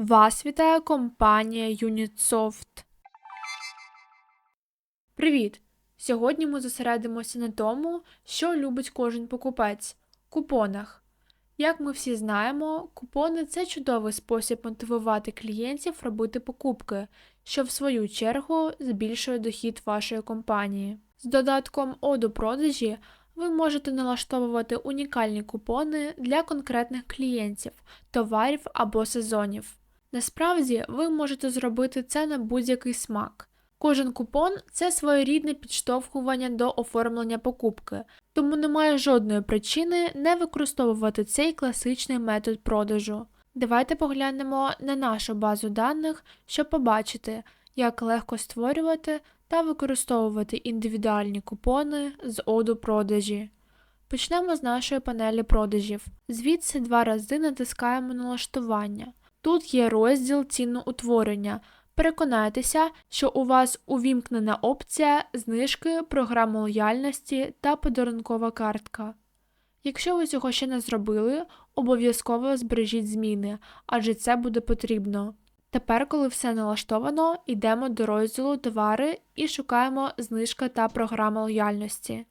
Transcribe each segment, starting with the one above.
Вас вітає компанія Unitsoft. Привіт! Сьогодні ми зосередимося на тому, що любить кожен покупець купонах. Як ми всі знаємо, купони це чудовий спосіб мотивувати клієнтів робити покупки, що в свою чергу збільшує дохід вашої компанії. З додатком оду продажі ви можете налаштовувати унікальні купони для конкретних клієнтів, товарів або сезонів. Насправді, ви можете зробити це на будь-який смак. Кожен купон це своєрідне підштовхування до оформлення покупки, тому немає жодної причини не використовувати цей класичний метод продажу. Давайте поглянемо на нашу базу даних, щоб побачити, як легко створювати та використовувати індивідуальні купони з оду продажі. Почнемо з нашої панелі продажів. Звідси два рази натискаємо налаштування. Тут є розділ ціноутворення. Переконайтеся, що у вас увімкнена опція знижки, програма лояльності та подарункова картка. Якщо ви цього ще не зробили, обов'язково збережіть зміни, адже це буде потрібно. Тепер, коли все налаштовано, йдемо до розділу Товари і шукаємо знижка та програма лояльності.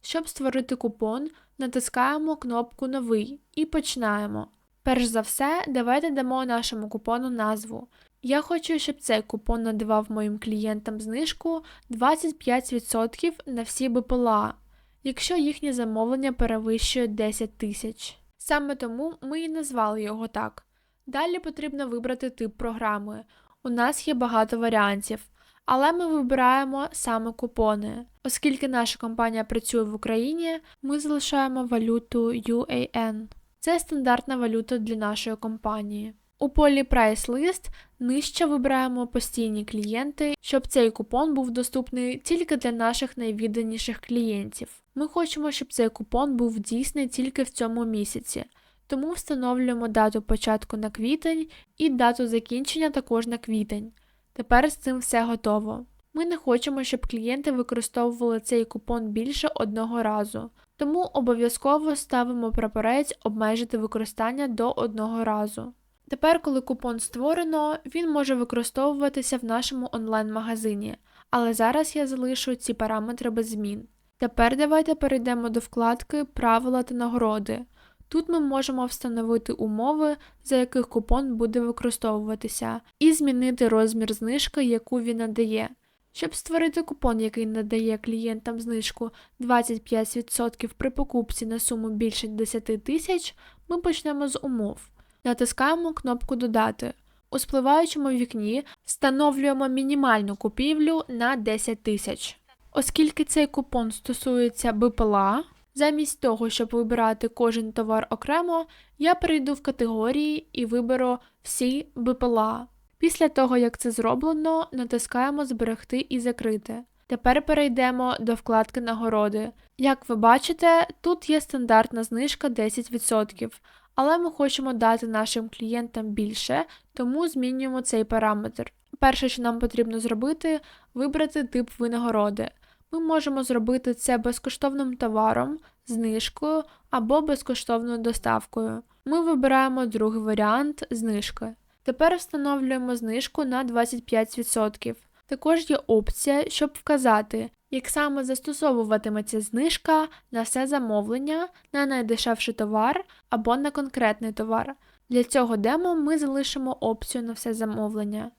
Щоб створити купон, натискаємо кнопку Новий і починаємо. Перш за все, давайте дамо нашому купону назву. Я хочу, щоб цей купон надавав моїм клієнтам знижку 25% на всі БПЛА, якщо їхнє замовлення перевищує 10 тисяч. Саме тому ми і назвали його так. Далі потрібно вибрати тип програми. У нас є багато варіантів, але ми вибираємо саме купони. Оскільки наша компанія працює в Україні, ми залишаємо валюту UAN. Це стандартна валюта для нашої компанії. У полі List нижче вибираємо постійні клієнти, щоб цей купон був доступний тільки для наших найвідданіших клієнтів. Ми хочемо, щоб цей купон був дійсний тільки в цьому місяці, тому встановлюємо дату початку на квітень і дату закінчення також на квітень. Тепер з цим все готово. Ми не хочемо, щоб клієнти використовували цей купон більше одного разу, тому обов'язково ставимо прапорець обмежити використання до одного разу. Тепер, коли купон створено, він може використовуватися в нашому онлайн-магазині, але зараз я залишу ці параметри без змін. Тепер давайте перейдемо до вкладки Правила та нагороди. Тут ми можемо встановити умови, за яких купон буде використовуватися, і змінити розмір знижки, яку він надає. Щоб створити купон, який надає клієнтам знижку 25% при покупці на суму більше 10 тисяч, ми почнемо з умов. Натискаємо кнопку Додати. У спливаючому вікні встановлюємо мінімальну купівлю на 10 тисяч. Оскільки цей купон стосується БПЛА, замість того, щоб вибирати кожен товар окремо, я перейду в категорії і виберу всі БПЛА. Після того, як це зроблено, натискаємо Зберегти і закрити. Тепер перейдемо до вкладки Нагороди. Як ви бачите, тут є стандартна знижка 10%, але ми хочемо дати нашим клієнтам більше, тому змінюємо цей параметр. Перше, що нам потрібно зробити, вибрати тип винагороди. Ми можемо зробити це безкоштовним товаром, знижкою або безкоштовною доставкою. Ми вибираємо другий варіант знижки. Тепер встановлюємо знижку на 25%. Також є опція, щоб вказати, як саме застосовуватиметься знижка на все замовлення, на найдешевший товар або на конкретний товар. Для цього демо ми залишимо опцію на все замовлення.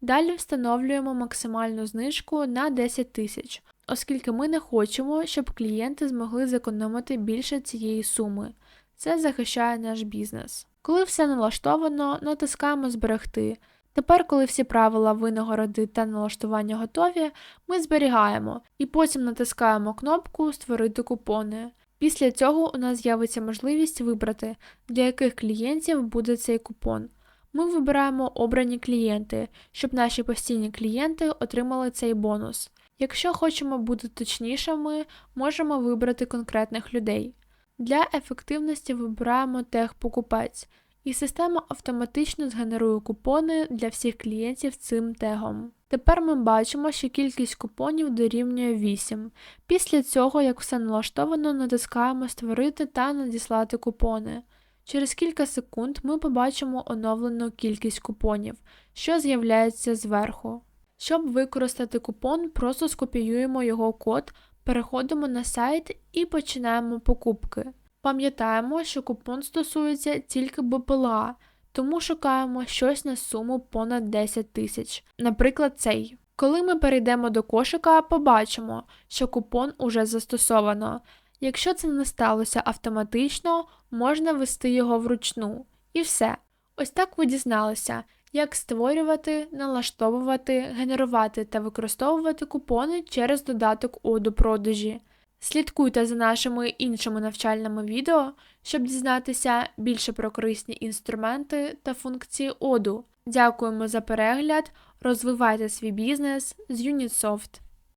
Далі встановлюємо максимальну знижку на 10 тисяч, оскільки ми не хочемо, щоб клієнти змогли зекономити більше цієї суми. Це захищає наш бізнес. Коли все налаштовано, натискаємо Зберегти. Тепер, коли всі правила винагороди та налаштування готові, ми зберігаємо і потім натискаємо кнопку Створити купони. Після цього у нас з'явиться можливість вибрати, для яких клієнтів буде цей купон. Ми вибираємо обрані клієнти, щоб наші постійні клієнти отримали цей бонус. Якщо хочемо бути точнішими, можемо вибрати конкретних людей. Для ефективності вибираємо тег покупець і система автоматично згенерує купони для всіх клієнтів цим тегом. Тепер ми бачимо, що кількість купонів дорівнює 8. Після цього, як все налаштовано, натискаємо Створити та надіслати купони. Через кілька секунд ми побачимо оновлену кількість купонів, що з'являється зверху. Щоб використати купон, просто скопіюємо його код, переходимо на сайт і починаємо покупки. Пам'ятаємо, що купон стосується тільки БПЛА, тому шукаємо щось на суму понад 10 тисяч, наприклад, цей. Коли ми перейдемо до кошика, побачимо, що купон уже застосовано. Якщо це не сталося автоматично, можна ввести його вручну. І все. Ось так ви дізналися, як створювати, налаштовувати, генерувати та використовувати купони через додаток у до продажі. Слідкуйте за нашими іншими навчальними відео, щоб дізнатися більше про корисні інструменти та функції оду. Дякуємо за перегляд, розвивайте свій бізнес з Unitsoft.